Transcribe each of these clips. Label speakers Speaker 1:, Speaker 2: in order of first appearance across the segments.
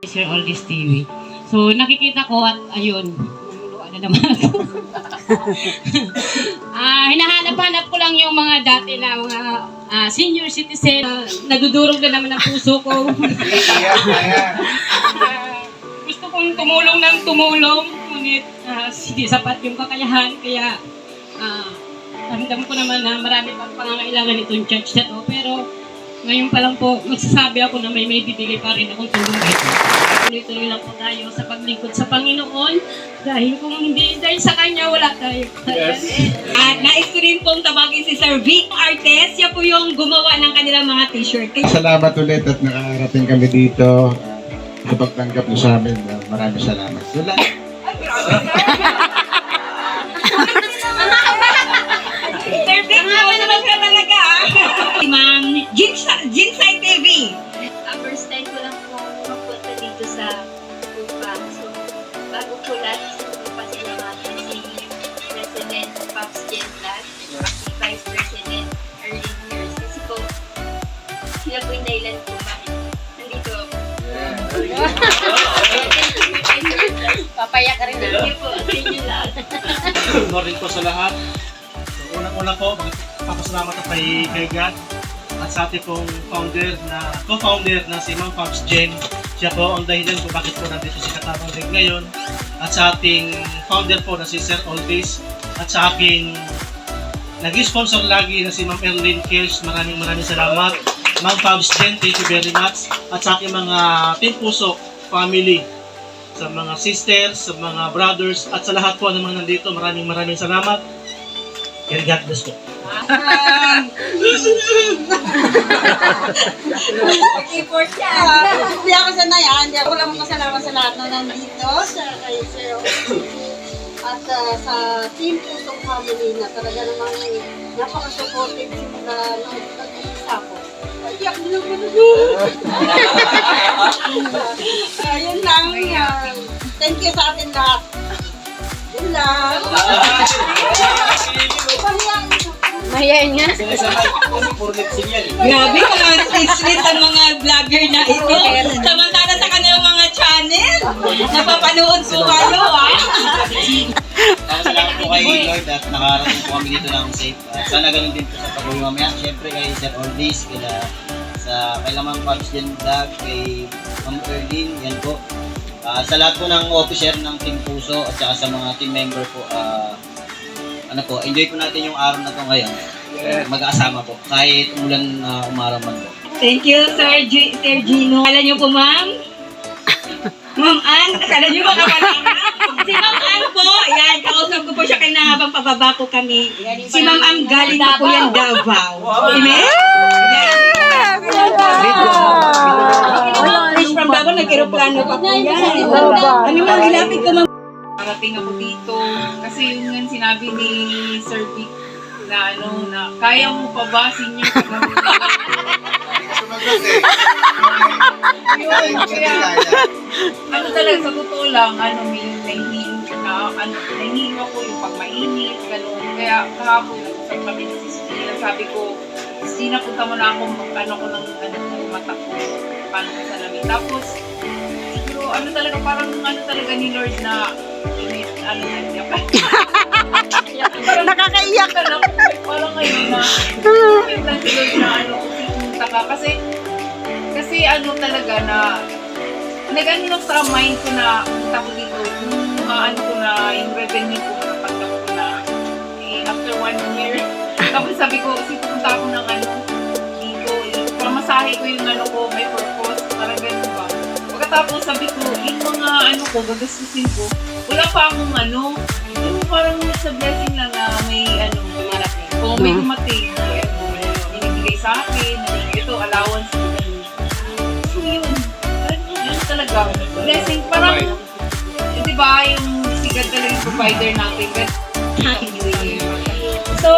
Speaker 1: Sir Oldies TV. So nakikita ko at ayun, namuluan na naman ako. Ah, hinahanap-hanap ko lang yung mga dati na mga ah, senior citizen. Ah, nadudurog na naman ang puso ko. Ah, gusto kong tumulong ng tumulong, ngunit ah, hindi sapat yung kakayahan. Kaya ah, ramdam ko naman na marami pang pangangailangan itong church na to. Pero ngayon pa lang po, magsasabi ako na may may bibigay pa rin akong tulong dito. Tuloy-tuloy lang po tayo sa paglingkod sa Panginoon. Dahil kung hindi dahil sa Kanya, wala tayo.
Speaker 2: At nais ko rin pong tawagin si Sir Vic Artes. Siya po yung gumawa ng kanilang mga t-shirt.
Speaker 3: Salamat ulit at nakarating kami dito. Sa pagtanggap mo sa amin, uh, maraming salamat. Wala.
Speaker 2: naman ka talaga ah. Si Ma'am Jinsay, Jinsay TV.
Speaker 4: Ah, first time ko lang po mapunta dito sa Upang. So, bago po lahat, gusto ko pasalamatan si President Pops Jen Black at si Vice President Erling Years. Kasi po, sila po yung dahilan bakit nandito ako. Papaya ka rin na. Sige po, sa inyo lahat.
Speaker 5: Good morning po sa lahat. So, unang-una po, magpapasalamat ako kay, kay God at sa ating pong founder na co-founder na si Ma'am Pops Jen. Siya po ang dahilan kung bakit po nandito si Katarang Rig ngayon. At sa ating founder po na si Sir Olvis. At sa aking nag-sponsor lagi na si Ma'am Erlyn Kirsch. Maraming maraming salamat. Ma'am Pops Jen, thank you very much. At sa aking mga Team Puso family sa mga sisters, sa mga brothers, at sa lahat po ng mga nandito, maraming maraming salamat. Bless po.
Speaker 2: Report siya. Hindi ako sanay ah. Hindi ako lang pasalamat sa lahat na nandito. Sa kay Sir at ah, sa Team Pusong Family na talaga namang napaka-supportive na nung nag-isa ko. Iyak din ako na Ayun lang. ah, thank you sa atin lahat. Yun lang.
Speaker 4: Mahihayin nga.
Speaker 2: Grabe, mga sweet ang mga vlogger na ito. Samantala sa kanilang mga channel. Napapanood ko kayo, ah.
Speaker 6: Uh, salamat po kay Lord at nakarating po kami dito ng safe. Uh, sana ganun din po sa pag-uwi mamaya. Siyempre kay Sir Oldies, kila sa kay Lamang Pops Jen Vlog, kay Ma'am Erlyn, yan po. Ah, sa lahat po ng officer ng Team Puso at saka sa mga team member po, ah, ano po, enjoy po natin yung araw na to ngayon. Mag-aasama po, kahit umulan na umaraw man po.
Speaker 2: Thank you, Sir, G- Sir Gino. Kala niyo po, ma'am? Ma'am Ann, kala niyo ba kapalama? Si Ma'am Ann po, yan, kausap ko po siya kay habang pababa po kami. Si Ma'am Ann galing na po yan Davao. Amen? Yan. From Davao, nag-aeroplano pa po yan. Ano mo, ilapit ko, Ma'am?
Speaker 7: Parating ako dito. Kasi yung nga sinabi ni Sir Vic na ano na kaya mo pa ba senior? Ka ba? ano talaga sa totoo lang ano may nahihingi na ano nahihingi ako yung pag mainit ganun. Kaya kahapon nag-usap kami ni Sis Gina sabi ko Sis Gina punta mo na ako ano ko ng ano mata ko paano ko salamin tapos siguro ano talaga parang ano talaga ni Lord na Nakakaiyak. Parang ngayon na yung na ano pumunta ka kasi kasi ano talaga na nagano lang sa mind ko na ko dito yung mga ano ko na yung revenue ko natanggap ko na eh, after one year tapos sabi ko kasi pumunta ako ng ano dito eh, pamasahe ko yung ano ko may purpose pagkatapos sabi ko yung mga ano ko gagastusin ko. Wala pa akong ano. Yung parang sa blessing lang na may ano dumarating. Kung may dumating may ano inibigay sa akin ito allowance ganun. so yun. Yun talaga. Blessing parang eh, di ba yung si God talaga yung provider natin but Happy New Year.
Speaker 8: So,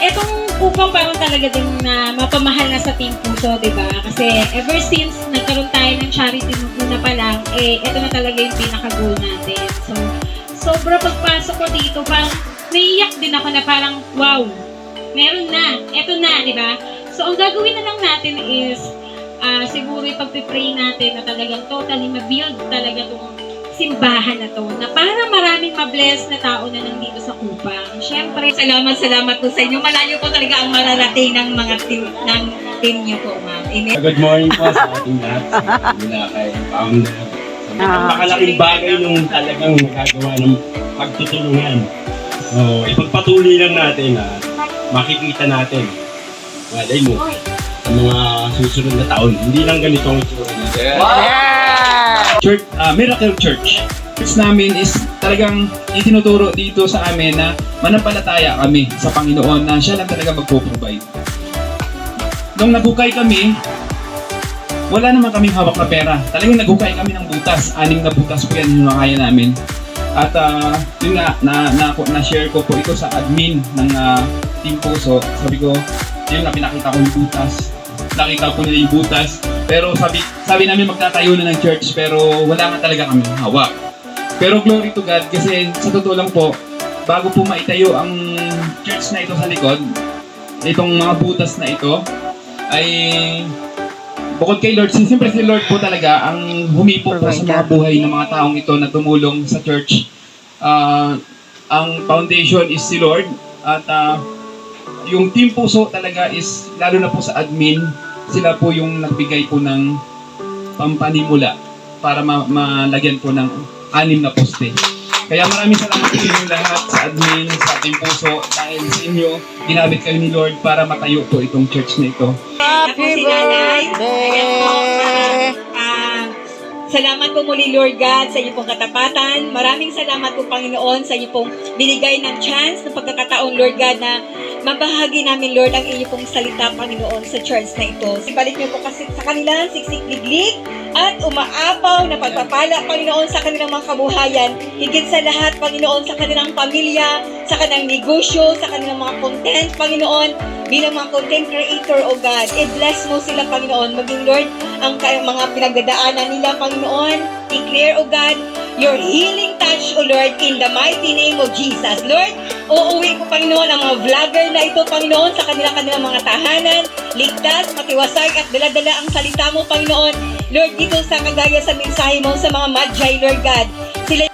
Speaker 8: etong upang parang talaga din na mapamahal na sa Team Puso, di ba? Kasi ever since nagkaroon tayo ng charity nung una pa lang, eh, ito na talaga yung pinaka-goal natin. So, sobra pagpasok ko dito, parang naiiyak din ako na parang, wow, meron na, eto na, di ba? So, ang gagawin na lang natin is, ah, siguro ipagpipray natin na talagang totally mabuild talaga itong simbahan na to na para maraming mabless na tao na nandito sa Kupang. Siyempre, salamat, salamat po sa inyo. Malayo po talaga ang mararating ng mga team, ng team niyo po, ma'am. Amen.
Speaker 9: Good morning po sa ating lahat. Sa mula kay founder. Sa napakalaking bagay nung talagang magagawa ng pagtutulungan. So, ipagpatuloy lang natin na makikita natin. Malay mo, sa mga susunod na taon, hindi lang ganito ang itsura natin.
Speaker 10: Church, ah, Miracle Church. Church namin is talagang itinuturo dito sa amin na manampalataya kami sa Panginoon na siya lang talaga magpo-provide. Nung naghukay kami, wala naman kaming hawak na pera. Talagang naghukay kami ng butas. Anim na butas po yan yung nakaya namin. At ah, yun nga, na, na, na, share ko po ito sa admin ng ah, Team Puso. Sabi ko, yun nga, pinakita ko yung butas. Nakita ko nila yung butas. Pero sabi, sabi namin magtatayo na ng church pero wala nga talaga kami hawak. Pero glory to God kasi sa totoo lang po, bago po maitayo ang church na ito sa likod, itong mga butas na ito, ay bukod kay Lord, siyempre si Lord po talaga ang humipo po sa mga buhay ng mga taong ito na tumulong sa church. Ah, ang foundation is si Lord at ah, yung team puso talaga is lalo na po sa admin, sila po yung nagbigay po ng pampanimula para ma- malagyan po ng anim na poste. Kaya maraming salamat sa inyo lahat sa admin, sa ating puso, dahil sa inyo, ginamit kayo ni Lord para matayo po itong church na ito.
Speaker 8: Po. Ah, ah, salamat po muli Lord God sa iyong pong katapatan. Maraming salamat po Panginoon sa iyong pong binigay ng chance ng pagkakataon Lord God na mabahagi namin Lord ang iyong pong salita Panginoon sa church na ito. Ibalik niyo po kasi sa kanila siksik liglig at umaapaw na pagpapala Panginoon sa kanilang mga kabuhayan. Higit sa lahat Panginoon sa kanilang pamilya, sa kanilang negosyo, sa kanilang mga content Panginoon bilang mga content creator, O God. I-bless mo sila, Panginoon. Maging, Lord, ang mga pinagdadaanan nila, Panginoon. Declare, O God, your healing touch, O Lord, in the mighty name of Jesus. Lord, uuwi ko, Panginoon, ang mga vlogger na ito, Panginoon, sa kanila-kanilang mga tahanan. Ligtas, matiwasay, at daladala ang salita mo, Panginoon. Lord, dito sa kagaya sa mensahe mo sa mga magi, Lord God. Sila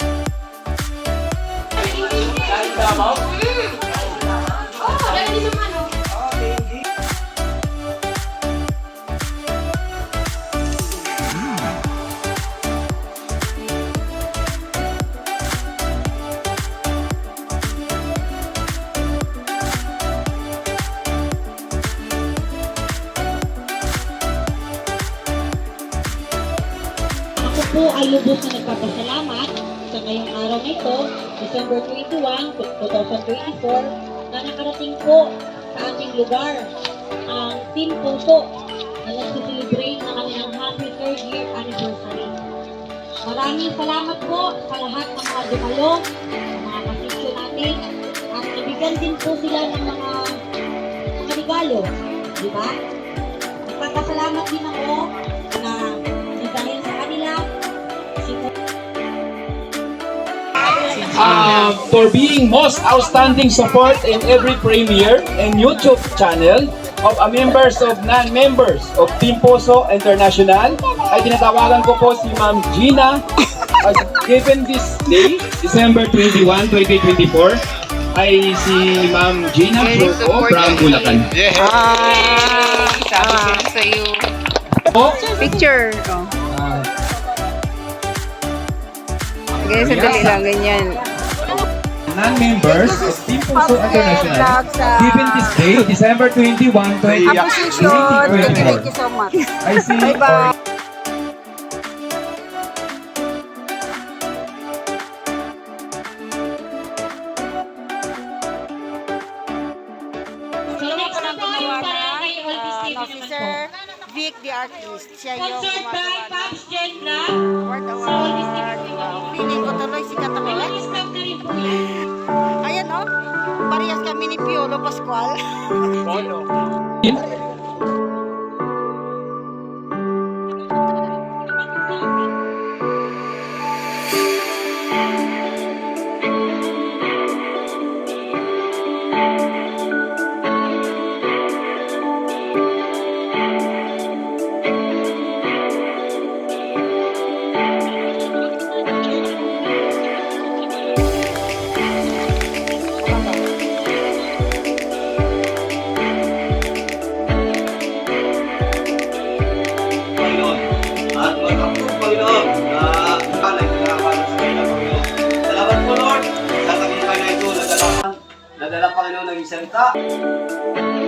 Speaker 8: po ay lubos na nagpapasalamat sa ngayong araw na ito, December 21, 2024, na nakarating po sa ating lugar ang Team Puso na nagsiselebrate ng kanilang happy third year anniversary. Maraming salamat po sa lahat ng mga dumalo, mga kasisyo natin, at nabigyan din po sila ng mga mga regalo, di ba? Nagpapasalamat din ako
Speaker 10: uh, for being most outstanding support in every premiere and YouTube channel of a members of non-members of Team Poso International ay tinatawagan ko po si Ma'am Gina as given this day, December 21, 2024 ay si Ma'am Gina Florco from Bulacan.
Speaker 7: Ah, sabi ko na sa'yo.
Speaker 10: Po,
Speaker 7: Picture. Oh.
Speaker 10: ah,
Speaker 7: Ganyan, sandali lang, ganyan.
Speaker 10: Non-members of Team Puso International given this day, December 21, 2024
Speaker 2: Thank you so much.
Speaker 10: I see
Speaker 2: Bye-bye.
Speaker 8: So
Speaker 2: Vic the artist. Siya yung gumagawa ng
Speaker 8: Vlog.
Speaker 2: award Feeling ko tuloy sikat ako. Ayan oh. Parehas kami ni Piolo Pascual.
Speaker 11: れた。